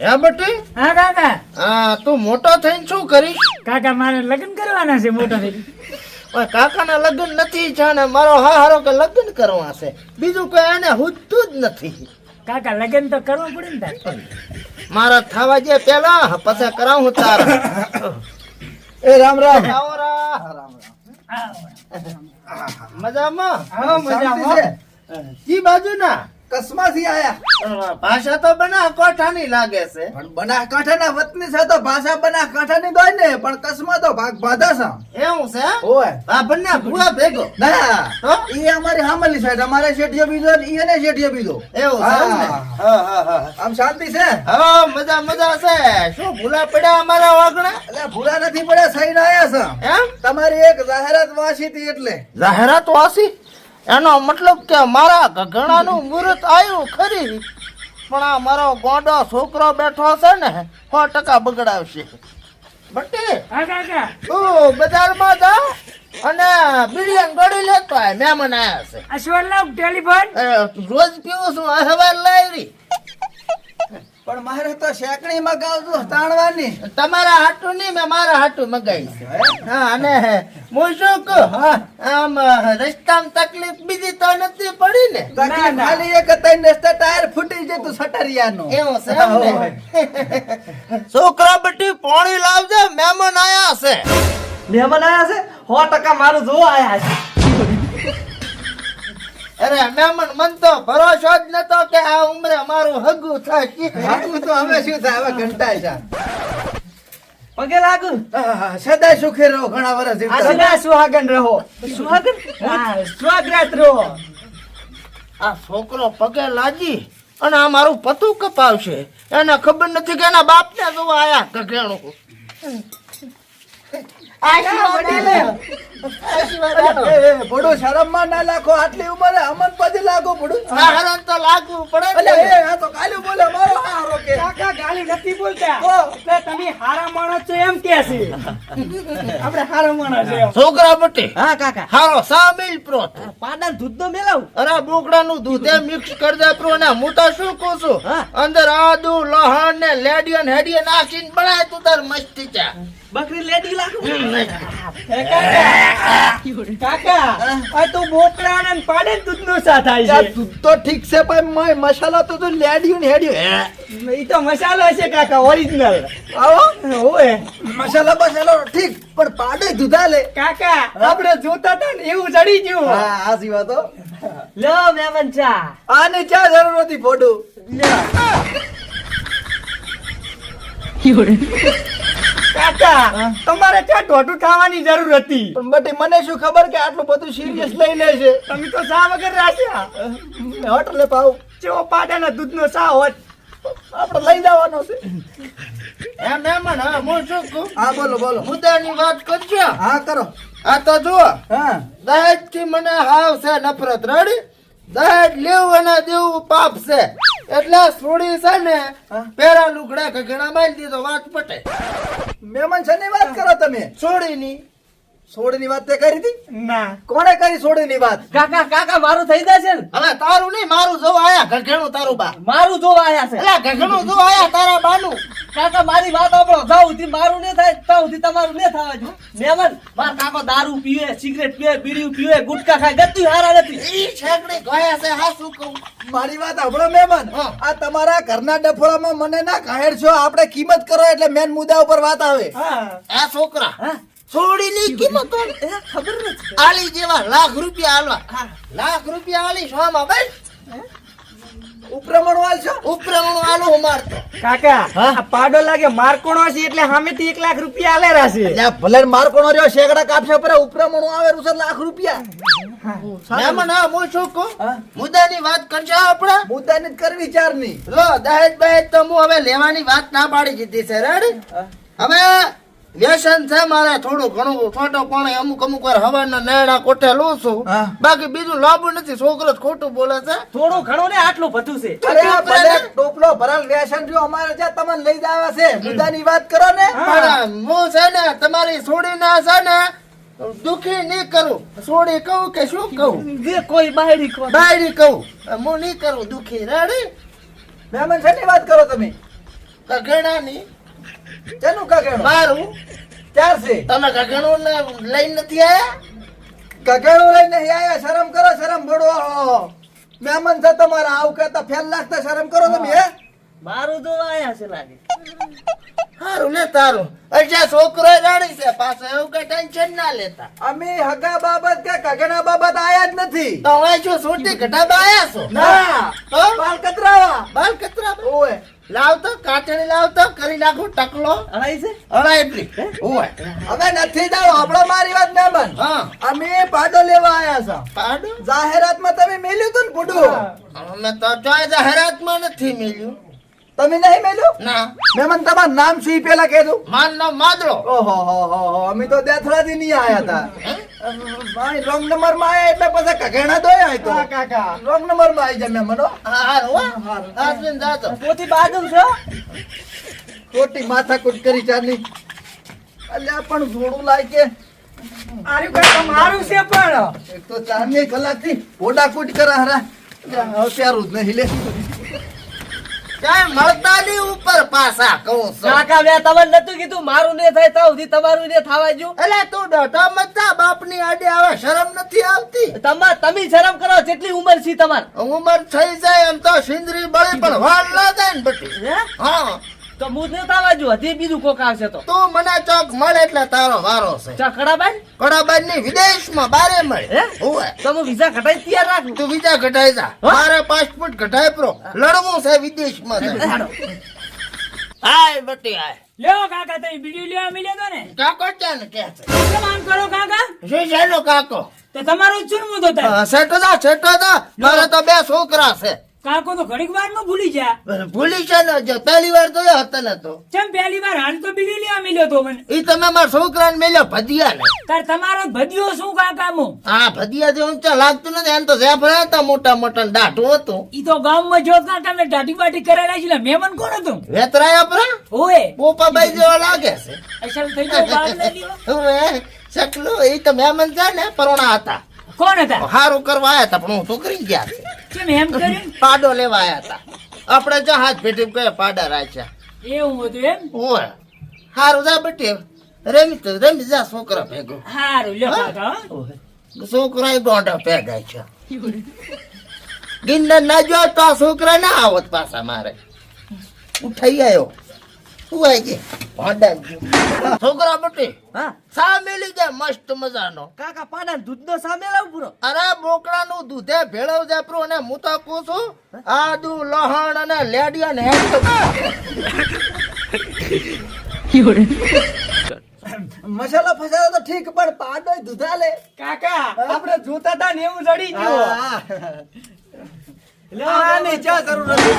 હે બટી? હા કાકા. આ તું મોટો થઈને શું કરીશ? કાકા મારે લગ્ન કરવાના છે મોટા થઈ ઓય કાકાના લગ્ન નથી જાણે મારો હારો કે લગ્ન કરવા છે. બીજું કોઈ એને હુજતું જ નથી. કાકા લગ્ન તો કરવું પડે ને તાર. મારા થવા જે પેલા પછી કરાવું તારા. એ રામ રામ. આવો રા. મજામાં? હા મજામાં. જી બાજુ ના કસમાથી આયા? ભાષા તો બના કોઠાની લાગે છે. પણ બનાસકાંઠાના વતની છે તો ભાષા બનાસકાંઠાની દોય ને પણ કસમાં તો ભાગ બાધા છે એવું છે? ઓય. આ બંને ભૂવા ભેગો. ના. એ અમારી હામલી સાઈડ અમારે શેઠિયો બીજો ને એને શેઠિયો બીજો. એવું છે હા. હા, હા, હા. આમ શાંતિ છે? હા મજા મજા છે. શું ભૂલા પડ્યા અમારા વાગણા? એટલે ભૂલા નથી પડ્યા સહીને આયા છે એમ? તમારી એક જાહેરાત વાંચી હતી એટલે. જાહેરાત વાસી એનો મતલબ કે મારા ઘણાનું મુહૂર્ત આવ્યું ખરી. પણ આ મારો ગોંડો છોકરો બેઠો છે ને સો ટકા બગડાવશે. બટી તું બજારમાં જા અને બિરિયાની ગળી લેતો મહેમાન આયા છે. રોજ પીવું છું આ લાવી પણ મારે તો શેકણી મગાવતું તાણવાની. તમારા હાટું નહીં મેં મારા હાટું મગાવી હા? અને હું શું કહું? આમ રસ્તામાં તકલીફ બીજી તો નથી પડી ને? તકલીફ ખાલી એક તઈ નેસ્તા ટાયર ફૂટી જતું સટરિયાનું. એવું છે? છોકરા બટી પાણી લાવજે મહેમાન આયા છે. મહેમાન આયા છે? સો ટકા મારું જોવા આયા છે. અરે મહેમાન મન તો ભરોસો જ નતો કે આ ઉંમરે મારું હગું થાય આટલું તો હવે શું થાય? હવે ઘંટાય છે પગે લાગુ? સદાય સુખી રહો ઘણા વર્ષ જીવતા રહો. સુહાગન રહો. સુહાગન? હા સ્વાગત રહો. આ છોકરો પગે લાજી અને આ મારું પતું કપાવશે. એને ખબર નથી કે એના બાપને જોવા આયા ગઘેણું આશીર્વાદ આલે. આશીર્વાદ આલો. એ, એ, ભોળું શરમમાં ના લાખો આટલી ઉંમરે અમન પછી લાગો ભોળું આ તો લાગવું પડે અલે, આ તો કાલ્યું બોલે મારો હારો કે. કાકા ગાલી નથી બોલતા. એટલે તમે હારા માણસ છો એમ કે છે. આપણે હારા માણસ છે છોકરા બટી હા કાકા. હારો સામેલ પ્રોત. પાડા દૂધ નો મેલાવ. અરે બોકડાનું દૂધ એ મિક્સ કરી દે પ્રો ને હું તો શું કહું છું? અંદર આદુ લહણ ને લેડિયન હેડિયન નાખીને બનાય તું તાર મસ્તી ચા. બકરી લેડી લાગુ કાકા? કાકા? આ તો બોકડા ને પાડે દૂધ નો સા થાય છે દૂધ તો ઠીક છે પણ મસાલો મસાલા તો તું લેડ્યું ને હેડ્યું હે? ઈ તો મસાલો છે કાકા ઓરિજિનલ આવો. ઓય મસાલા બસાલા ઠીક પણ પાડે દૂધા લે કાકા આપણે જોતા હતા ને એવું ચડી ગયું. હા આ સિવા તો લો મેમન ચા. આને ચા જરૂર હતી ફોટું કાકા તમારે ત્યાં ટોટું ખાવાની જરૂર હતી. પણ બટી મને શું ખબર કે આટલું બધું સિરિયસ લઈ લે છે? તમે તો સા વગર રાખ્યા? હોટલે પાવ ચેવો પાડાના દૂધનો સા હોત? આપણે લઈ જવાનો છે. એમ મહેમાન હા હું શું કહું? હા બોલો બોલો. મુદ્દાની વાત કરજો. હા કરો. આ તો જુઓ. હા. દહેજથી મને હાવ છે નફરત. રડી દહેજ લેવું અને દેવું પાપ છે. એટલે સોડી છે ને. પેરા લુગડા ઘણા મારી દીધો વાત પટે મહેમાન છે વાત કરો તમે સોડી ની સોડીની વાત તે કરી હતી? ના. કોણે કરી સોડીની વાત? કાકા કાકા મારું થઈ જશે ને? હવે તારું નહીં મારું જો આયા ઘઘેણું તારું બા. મારું જો આયા છે. એટલે ઘઘેણું જો આયા તારા બાનું. કાકા મારી વાત આપણો જાવ સુધી મારું ને થાય ત્યાં સુધી તમારું ને થવા જો મેમન માર કાકો દારૂ પીવે સિગરેટ પીવે બીડી પીવે ગુટકા ખાય ગતું હારા નથી. ઈ છેકડી ગયા છે હા શું કહું? મારી વાત આપણો મહેમાન હા. આ તમારા ઘરના ડફોળામાં મને ના ઘાયર છો. આપણે કિંમત કરો એટલે મેન મુદ્દા ઉપર વાત આવે. આ છોકરા. હા. સોડી ની કિંમત હોય. ખબર નથી આલી જેવા લાખ રૂપિયા આલવા. લાખ રૂપિયા આલી આમાં ભાઈ ઉપરમણ વાલ છો? ઉપરમણું વાલો હું મારતો. કાકા આ પાડો લાગે મારકોણો છે એટલે સામેથી એક લાખ રૂપિયા આલે રાશે. એટલે ભલે મારકોણો રહ્યો શેકડા કાપશે પર ઉપરમણ આવે રૂસે લાખ રૂપિયા. મહેમાન ના હું છોકો મુદ્દા ની મુદ્દાની વાત કરજો આપણે? મુદ્દાની જ કરવી ચારની. લો દહેજ બહેજ તો હું હવે લેવાની વાત ના પાડી દીધી છે રેડી? હવે વ્યસન છે મારે થોડું ઘણું છોટો પણ અમુક અમુક વાર હવાના નેડા કોઠે લઉં છું. બાકી બીજું લાભ નથી છોકરો જ ખોટું બોલે છે. થોડું ઘણું ને આટલું બધું છે. અરે ટોપલો ભરાલ વ્યસન જો અમારે ત્યાં તમને લઈ જવા છે. મુદ્દાની વાત કરો ને. પણ હું છે ને તમારી છોડી ના છે ને દુખી નહીં કરું. છોડી કહું કે શું કહું? જે કોઈ બાયડી કહું. ડાયરી કહું. હું નહીં કરું દુખી. રેડી છે શેની વાત કરો તમે? કગણાની શેનું કગેણું? મારું? ચાર છે? તમે કગણું ને લઈને નથી આયા? કગેણું લઈને નહીં આયા? શરમ કરો શરમ ભડો મહેમાન છે તમારા. આવું કહેતા ફેલ લાગતા શરમ કરો તમે હે. મારું તો આયા છે લાગે. સારું લે તારું. અચ્છા છોકરો જાણી છે પાછો એવું કઈ ટેન્શન ના લેતા. અમે હગા બાબત કે કગેણા બાબત આયા જ નથી. તો હવે શું છૂટી ઘટાબા આયા છો? ના. તો? બાલ કતરાવા બાલ કતરા ઓય લાવતો કાચણી લાવતો કરી નાખું ટકલો. અડાઈ છે? હળા એટલી. ઓય હવે નથી જાવ આપણો મારી વાત ના હા. અમે પાડો લેવા આયા છો. પાડો? જાહેરાતમાં તમે મેલ્યું તું ને પુડું અમે તો ચોય જાહેરાતમાં નથી મિલ્યું. તમે નહીં મેલ્યું? ના. મહેમાન તમારું નામ શું પેલા પેલા કહેતું નામ માદળો ઓહો હો હો હો અમે તો દેથડાથી નહીં આયા હતા. ભાઈ રોંગ નંબરમાં આયા એટલે પછી કઘેણા દોય આય તો. કાકા રોંગ નંબરમાં આવી જાય મનો હો. હા. હો હારું. જાતો પોતી બાજુ છો? ખોટી માથાકૂટ કરી ચાલી અલ્યા પણ જોડું લાગે કે. આર્યું કાકા મારું છે પણ. એક તો ચારની ઓડા કૂટ કરા હરા. હવે પ્યારું જ નહીં લે. ક્યાંય મળતા નહીં ઉપર પાછા કહું છું. કાકા મેં તમને નતું કીધું મારું ને થાય તો સુધી તમારું ને થવા જો એટલે તું ડોટો બાપની આડે આવે શરમ નથી આવતી? તમાર તમે શરમ કરો જેટલી ઉંમર છે તમાર. ઉંમર થઈ જાય એમ તો સિંદરી બળી પણ વાળ ના જાય ને બટી. હા. તો હું ને જો હજી બીજું કોક આવશે તો. તું મને ચોક મળે એટલે તારો વારો છે. ચકડાબાઈ કડાબાઈ? ની વિદેશમાં બારે મળે. હે? હોય તો હું વિઝા કઢાઈ તૈયાર રાખ. તું વિઝા ઘટાઈ જા. મારે પાસપોર્ટ ઘટાય પ્રો લડવું છે વિદેશમાં. હાય બટી હાય. લ્યો કાકા તઈ બીડીઓ લેવા મિલ્યો તો ને. કાકો ચાલ કે છે? કેમ આમ કરો કાકા? શું છે કાકો. તો તમારું ચૂરમું તો થાય સેટો દા સેટો દા. મારે તો બે છોકરા છે. કાકો તો ઘડીક વારમાં ભૂલી જા. ભૂલી છે ને જો પહેલી વાર જોયો હતો ને તો. ચમ પહેલી વાર હાલ તો બીડી લેવા મળ્યો તો મને. ઈ તમે માર છોકરાને મેલ્યો ભદિયા ને તાર તમારો ભદિયો શું કાકા મો? હા ભદિયા જે ઊંચા લાગતું નથી. એમ તો ઝેફરા હતા મોટા મોટા ને હતો. ઈ તો ગામમાં જો કાકા તમે દાઢી બાટી કરેલા છે મેમન કોણ હતું? વેતરાય આપરા ઓએ. પોપાબાઈ જેવા લાગે છે. અસલ થઈ ગયો બાર લઈ લ્યો ઓએ શકલું એ તો મેમન છે ને પરોણા હતા. કોણ હતા? હારું કરવા આયા હતા પણ હું તો કરી ગયા છે? કેમ એમ કર્યું પાડો લેવા આયા હતા. આપણે જહાજ ભેટી કયા પાડા રાખ્યા. એવું હતું એમ? હોય હારું જા બટી રમી તો રમી જા છોકરા ભેગો. સારું લ્યો. છોકરા ગોંડા ભેગા છે ગિન્નર ના જો તો છોકરા ના આવત પાછા મારે. ઉઠાઈ આવ્યો શું આઈ ગઈ છોકરા બટી હા? સા મેલી મસ્ત મજાનો. કાકા પાડા દૂધ નો સામે લાવ પૂરો? અરે બોકડા નું દૂધે ભેળવ જાપરું અને હું તો કહું છું. આદુ લહણ અને લેડિયા ને મસાલા ફસાલા તો ઠીક પણ પાડો દૂધા લે કાકા આપણે જોતા તા ને એવું જડી ગયો. આની ચા જરૂર નથી.